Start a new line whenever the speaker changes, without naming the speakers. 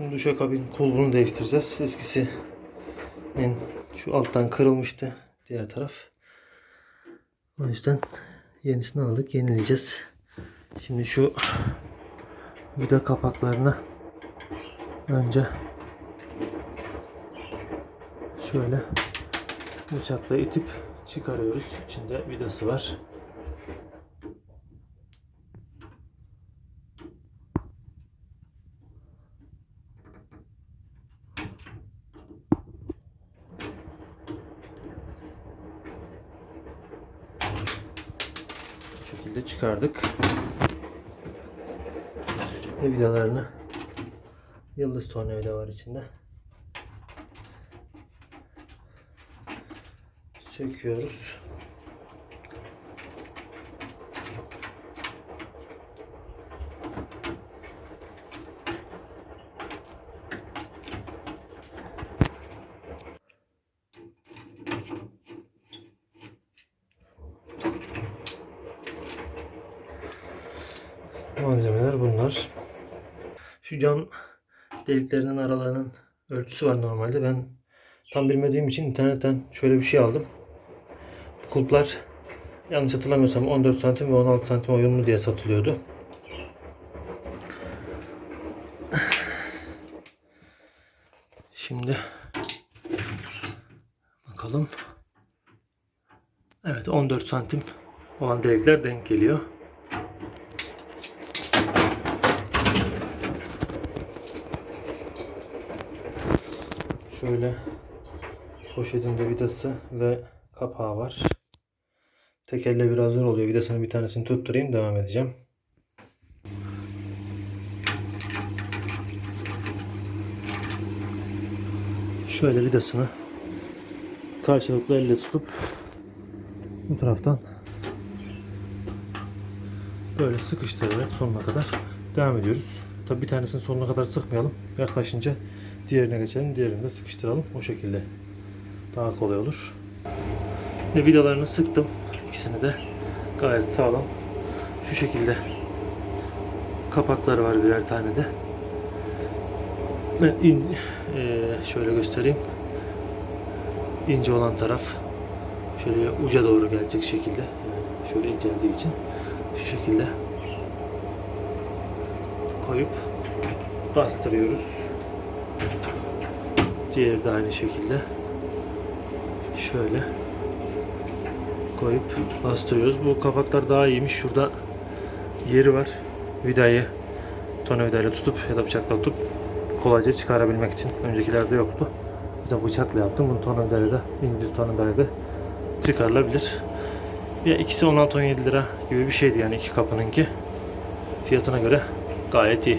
Duşakabin kulbunu değiştireceğiz. Eskisi şu alttan kırılmıştı. Diğer taraf. O yüzden yenisini aldık. Yenileyeceğiz. Şimdi şu vida kapaklarını önce şöyle bıçakla itip çıkarıyoruz. İçinde vidası var. Şekilde çıkardık. Vidalarını yıldız tornavida var içinde. Söküyoruz. Malzemeler bunlar. Şu cam deliklerinin aralarının ölçüsü var normalde. Ben tam bilmediğim için internetten şöyle bir şey aldım. Bu kulplar yanlış hatırlamıyorsam 14 santim ve 16 santim uyumlu diye satılıyordu. Şimdi bakalım. Evet 14 santim olan delikler denk geliyor. Şöyle poşetinde vidası ve kapağı var. Tek elle biraz zor oluyor. Vidasının bir tanesini tutturayım devam edeceğim. Şöyle vidasını karşılıklı elle tutup bu taraftan böyle sıkıştırarak sonuna kadar devam ediyoruz. Tabi bir tanesini sonuna kadar sıkmayalım. Yaklaşınca diğerine geçelim. Diğerini de sıkıştıralım. O şekilde daha kolay olur. Ve vidalarını sıktım. İkisini de gayet sağlam. Şu şekilde kapakları var birer tane de. Ben in, eee, şöyle göstereyim. İnce olan taraf şöyle uca doğru gelecek şekilde. Şöyle inceldiği için şu şekilde koyup bastırıyoruz. Diğeri de aynı şekilde şöyle koyup bastırıyoruz. Bu kapaklar daha iyiymiş. Şurada yeri var. Vidayı tornavidayla tutup ya da bıçakla tutup kolayca çıkarabilmek için. Öncekilerde yoktu. Biz bıçakla yaptım. Bunu tornavidayla da İngiliz tornavidayla da çıkarılabilir. Ya ikisi 16-17 lira gibi bir şeydi yani iki kapınınki. Fiyatına göre gayet iyi.